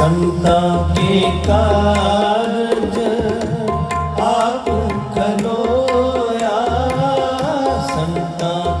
ਸੰਤਾਂ ਕੇ ਕਾਰਜ ਆਪ ਕਲੋਇਆ ਸੰਤਾਂ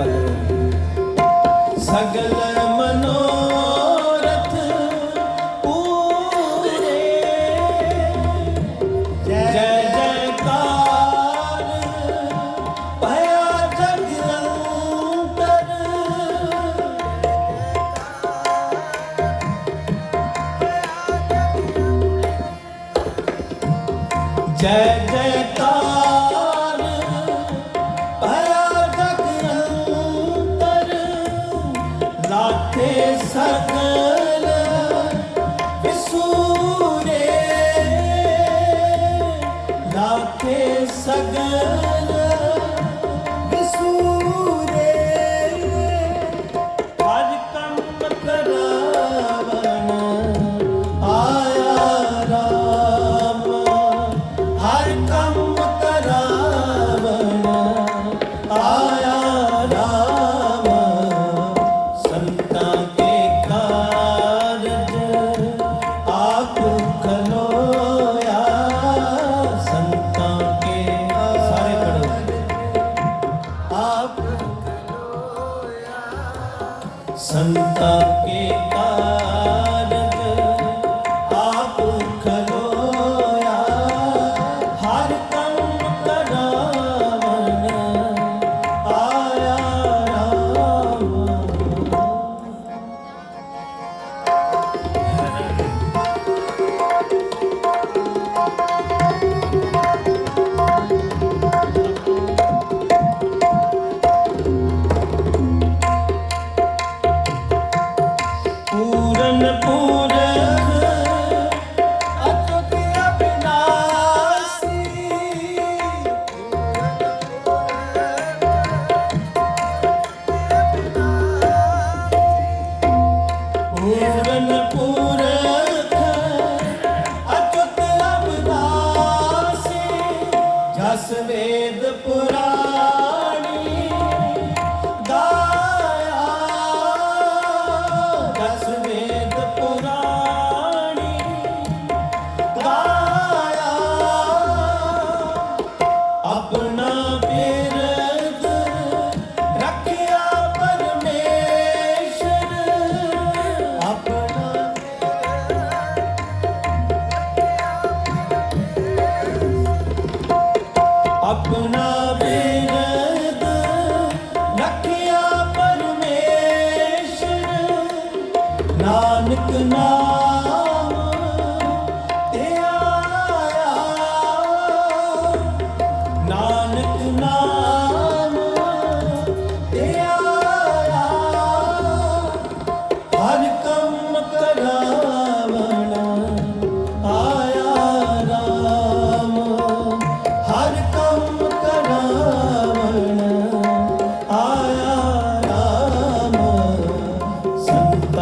ਪਲ ਸਗਲ ਮਨੋਰਥ ਪੂਰੇ। ਜੈ ਜੈਕਾਰ ਜੈ ਜੈਕਾਰ। Oh. ਸੰਤਾ ਕੇ ਤਾ ਦਸ ਵੇਦ ਪੁਰਾ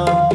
ਸੰਤਾਂ